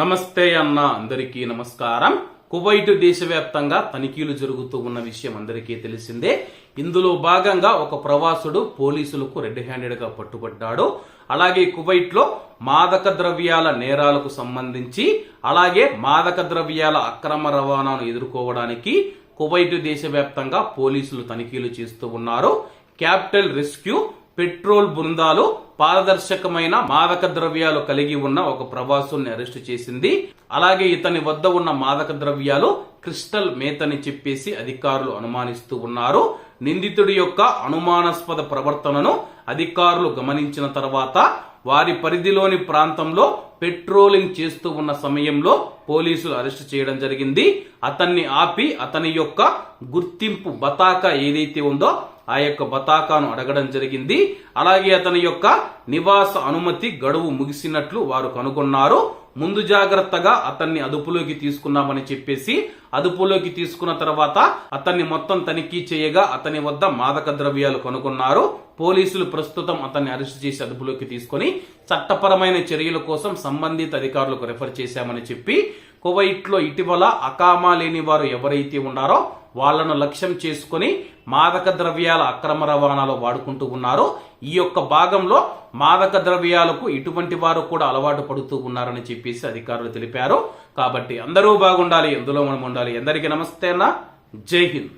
నమస్తే అన్న అందరికీ నమస్కారం. కువైట్ దేశవ్యాప్తంగా తనిఖీలు జరుగుతూ ఉన్న విషయం అందరికీ తెలిసిందే. ఇందులో భాగంగా ఒక ప్రవాసుడు పోలీసులకు రెడ్ హ్యాండెడ్గా పట్టుబడ్డాడు. అలాగే కువైట్లో మాదక ద్రవ్యాల నేరాలకు సంబంధించి అలాగే మాదక ద్రవ్యాల అక్రమ రవాణాను ఎదుర్కోవడానికి కువైట్ దేశవ్యాప్తంగా పోలీసులు తనిఖీలు చేస్తూ ఉన్నారు. క్యాపిటల్ రెస్క్యూ పెట్రోల్ బృందాలు పారదర్శకమైన మాదక ద్రవ్యాలు కలిగి ఉన్న ఒక ప్రవాసుల్ని అరెస్టు చేసింది. అలాగే ఇతని వద్ద ఉన్న మాదక ద్రవ్యాలు క్రిస్టల్ మేతని చెప్పేసి అధికారులు అనుమానిస్తూ ఉన్నారు. నిందితుడి యొక్క అనుమానాస్పద ప్రవర్తనను అధికారులు గమనించిన తర్వాత వారి పరిధిలోని ప్రాంతంలో పెట్రోలింగ్ చేస్తూ ఉన్న సమయంలో పోలీసులు అరెస్ట్ చేయడం జరిగింది. అతన్ని ఆపి అతని యొక్క గుర్తింపు బతాకా ఏదైతే ఉందో ఆ యొక్క బతాకాను అడగడం జరిగింది. అలాగే అతని యొక్క నివాస అనుమతి గడువు ముగిసినట్లు వారు కనుగొన్నారు. ముందు జాగ్రత్తగా అతన్ని అదుపులోకి తీసుకున్నామని చెప్పేసి అదుపులోకి తీసుకున్న తర్వాత అతన్ని మొత్తం తనిఖీ చేయగా అతని వద్ద మాదక ద్రవ్యాలు కనుగొన్నారు. పోలీసులు ప్రస్తుతం అతన్ని అరెస్ట్ చేసి అదుపులోకి తీసుకొని చట్టపరమైన చర్యల కోసం సంబంధిత అధికారులకు రెఫర్ చేశామని చెప్పి కువైట్లో ఇటీవల అకామా లేని వారు ఎవరైతే ఉన్నారో వాళ్ళను లక్ష్యం చేసుకుని మాదక ద్రవ్యాల అక్రమ రవాణాలో వాడుకుంటూ ఉన్నారు. ఈ యొక్క భాగంలో మాదక ద్రవ్యాలకు ఇటువంటి వారు కూడా అలవాటు పడుతూ ఉన్నారని చెప్పేసి అధికారులు తెలిపారు. కాబట్టి అందరూ బాగుండాలి ఎందులో మనం ఉండాలి. ఎందరికీ నమస్తే అన్న. జై హింద్.